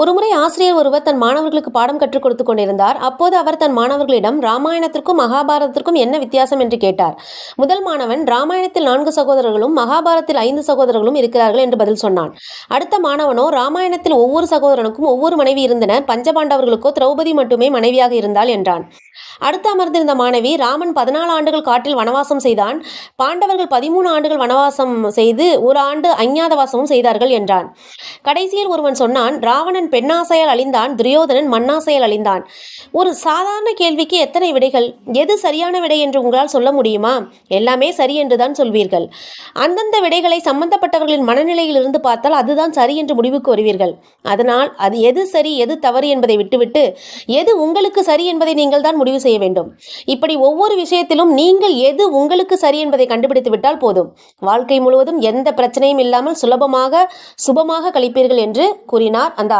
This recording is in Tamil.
ஒருமுறை ஆசிரியர் ஒருவர் தன் மாணவர்களுக்கு பாடம் கற்றுக் கொடுத்துக் கொண்டிருந்தார். அப்போது அவர் தன் மாணவர்களிடம் ராமாயணத்திற்கும் மகாபாரதத்திற்கும் என்ன வித்தியாசம்? என்று கேட்டார். முதல் மாணவன் ராமாயணத்தில் நான்கு சகோதரர்களும் மகாபாரத்தில் ஐந்து சகோதரர்களும் இருக்கிறார்கள் என்று பதில் சொன்னான். அடுத்த மாணவனோ ராமாயணத்தில் ஒவ்வொரு சகோதரனுக்கும் ஒவ்வொரு மனைவி இருந்தனர். பஞ்சபாண்டவர்களுக்கோ திரௌபதி மட்டுமே மனைவியாக இருந்தாள் என்றான். அடுத்து அமர்ந்திருந்த மாணவி ராமன் பதினாலு ஆண்டுகள் காட்டில் வனவாசம் செய்தான். பாண்டவர்கள் பதிமூணு ஆண்டுகள் வனவாசம் செய்து ஒரு ஆண்டு அஞ்ஞாதவாசமும் செய்தார்கள் என்றான். கடைசியில் ஒருவன் சொன்னான் ராவணன் பெண்ணாசையால் அழிந்தான் துரியோதனன் மண்ணாசையால் அழிந்தான். ஒரு சாதாரண கேள்விக்கு எத்தனை விடைகள்? எது சரியான விடை என்று உங்களால் சொல்ல முடியுமா? எல்லாமே சரி என்றுதான் சொல்வீர்கள். அந்தந்த விடைகளை சம்பந்தப்பட்டவர்களின் மனநிலையிலிருந்து பார்த்தால் அதுதான் சரி என்று முடிவுக்கு வருவீர்கள். அதனால் அது எது சரி எது தவறு என்பதை விட்டுவிட்டு எது உங்களுக்கு சரி என்பதை நீங்கள் தான் முடிவு செய்ய வேண்டும். இப்படி ஒவ்வொரு விஷயத்திலும் நீங்கள் எது உங்களுக்கு சரி என்பதை கண்டுபிடித்து விட்டால் போதும். வாழ்க்கை முழுவதும் எந்த பிரச்சனையும் இல்லாமல் சுலபமாக சுபமாக கழிப்பீர்கள் என்று கூறினார் அந்த